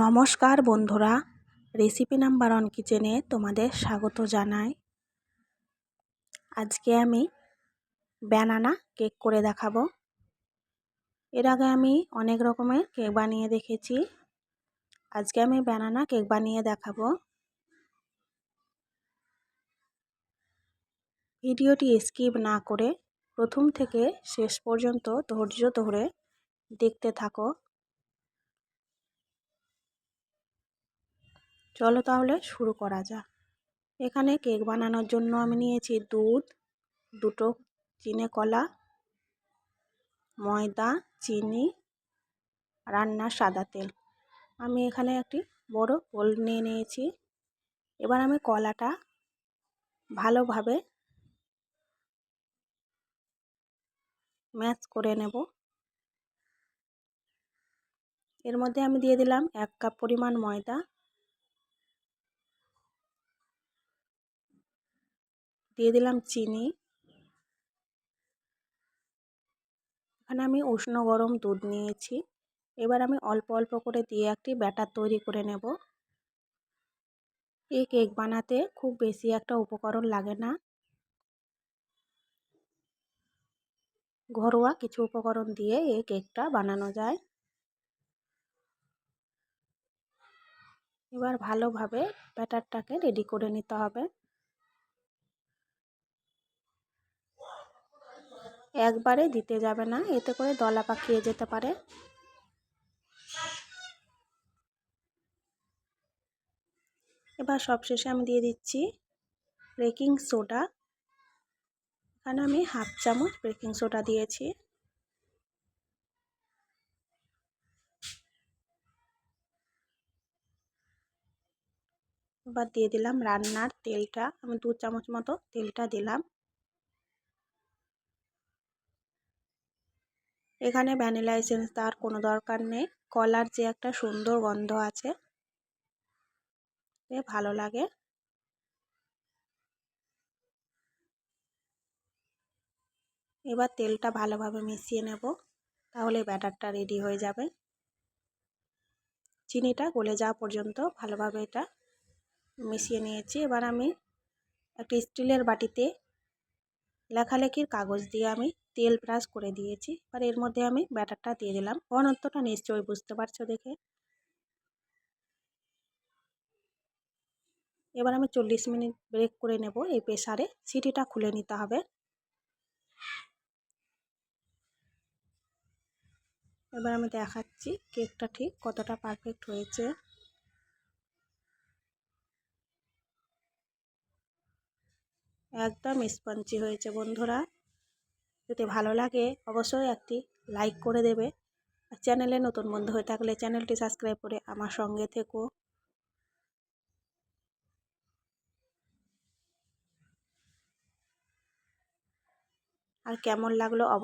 নমস্কার বন্ধুরা, recipe number one কিচেনে তোমাদের স্বাগত জানাই। আজকে আমি ব্যানানা কেক করে দেখাবো। এর আগে আমি অনেক রকমের কেক বানিয়ে দেখেছি। আজকে আমি ব্যানানা কেক বানিয়ে দেখাবো। ভিডিওটি স্কিপ না করে প্রথম থেকে শেষ পর্যন্ত ধৈর্য ধরে দেখতে থাকো। চলো তাহলে শুরু করা যাক। এখানে কেক বানানোর জন্য আমি নিয়েছি দুধ, দুটো চিনে কলা, ময়দা, চিনি, রান্নার সাদা তেল। আমি এখানে একটি বড় বোল নিয়ে নিয়েছি। এবার আমি কলাটা ভালোভাবে ম্যাচ করে নেব। এর মধ্যে আমি দিয়ে দিলাম এক কাপ পরিমাণ ময়দা দিয়ে দিলাম চিনি। এখানে আমি উষ্ণ গরম দুধ নিয়েছি। এবার আমি অল্প অল্প করে দিয়ে একটি ব্যাটার তৈরি করে নেব। এই কেক বানাতে খুব বেশি একটা উপকরণ লাগে না। ঘরোয়া কিছু উপকরণ দিয়ে এই কেকটা বানানো যায়। এবার ভালোভাবে ব্যাটারটাকে রেডি করে নিতে হবে। একবারে দিতে যাবে না, এতে করে দলা পাকিয়ে যেতে পারে। এবার সবশেষে আমি দিয়ে দিচ্ছি বেকিং সোডা। এখানে আমি হাফ চামচ বেকিং সোডা দিয়েছি। এবার দিয়ে দিলাম রান্নার তেলটা, আমি দু চামচ মতো তেলটা দিলাম। এখানে ভ্যানিলা এসেন্স তার কোনো দরকার নেই। কলার যে একটা সুন্দর গন্ধ আছে ভালো লাগে। এবার তেলটা ভালোভাবে মিশিয়ে নেব, তাহলে ব্যাটারটা রেডি হয়ে যাবে। চিনিটা গলে যাওয়া পর্যন্ত ভালোভাবে এটা মিশিয়ে নিয়েছি। এবার আমি একটা স্টিলের বাটিতে লেখালেখির কাগজ দিয়ে আমি তেল ব্রাশ করে দিয়েছি। এবার এর মধ্যে আমি ব্যাটারটা দিয়ে দিলাম। ঘনত্বটা নিশ্চয়ই বুঝতে পারছ দেখে। এবার আমি চল্লিশ মিনিট ব্রেক করে নেব এই প্রেসারে। সিটিটা খুলে নিতে হবে। এবার আমি দেখাচ্ছি কেকটা ঠিক কতটা পারফেক্ট হয়েছে। একদম স্পঞ্জি হয়েছে বন্ধুরা। যদি ভালো লাগে অবশ্যই একটি লাইক করে দেবে। আর চ্যানেলে নতুন বন্ধু হয়ে থাকলে চ্যানেলটি সাবস্ক্রাইব করে আমার সঙ্গে থেকো। আর কেমন লাগল অব